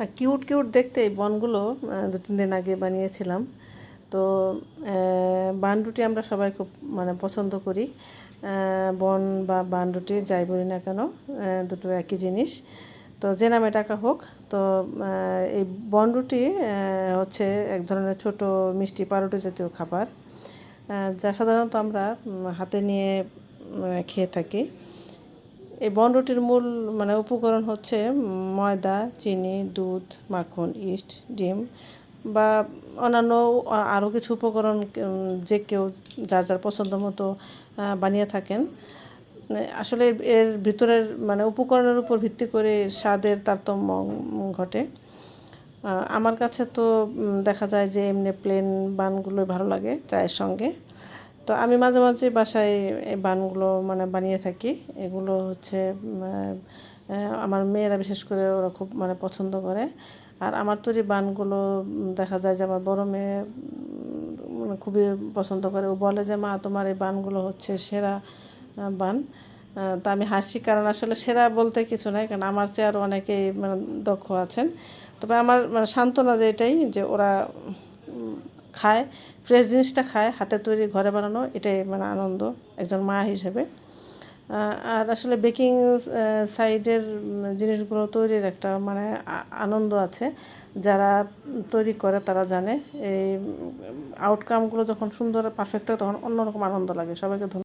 আর cute cute দেখতে এই বনগুলো দু তিন দিন আগে বানিয়েছিলাম। তো বানরুটি আমরা সবাই খুব মানে পছন্দ করি। বন বা বানরুটি যাই বলি না কেন দুটো একই জিনিস। তো, যে নামে টাকা হোক, তো এই বনরুটি হচ্ছে এক ধরনের ছোট মিষ্টি পাউরুটি জাতীয় খাবার। যা সাধারণত আমরা হাতে নিয়ে খেয়ে থাকি। এই বনরুটির মূল মানে উপকরণ হচ্ছে ময়দা, চিনি, দুধ, মাখন, ইস্ট, ডিম বা অন্যান্য আরও কিছু উপকরণ যে কেউ যার যার পছন্দ মতো বানিয়ে থাকেন। আসলে এর ভিতরের মানে উপকরণের উপর ভিত্তি করে স্বাদের তারতম্য ঘটে। আমার কাছে তো দেখা যায় যে এমনি প্লেন বানগুলোই ভালো লাগে চায়ের সঙ্গে। তো আমি মাঝে মাঝে বাসায় এই বানগুলো মানে বানিয়ে থাকি। এগুলো হচ্ছে আমার মেয়েরা বিশেষ করে ওরা খুব মানে পছন্দ করে। আর আমার তৈরি বানগুলো দেখা যায় যে আমার বড় মেয়ে মানে খুবই পছন্দ করে। ও বলে যে, মা, তোমার এই বানগুলো হচ্ছে সেরা বান। তা আমি হাসি, কারণ আসলে সেরা বলতে কিছু নাই, কারণ আমার চেয়ে আরও অনেকেই মানে দক্ষ আছেন। তবে আমার মানে সান্ত্বনা যে এটাই যে ওরা খায় ফ্রেশ জিনিসটা খায়, হাতে তৈরি, ঘরে বানানো, এটাই মানে আনন্দ একজন মা হিসেবে। আর আসলে বেকিং সাইডের জিনিসগুলো তৈরির একটা মানে আনন্দ আছে। যারা তৈরি করে তারা জানে। এই আউটকামগুলো যখন সুন্দর পারফেক্ট হয়, তখন অন্যরকম আনন্দ লাগে। সবাইকে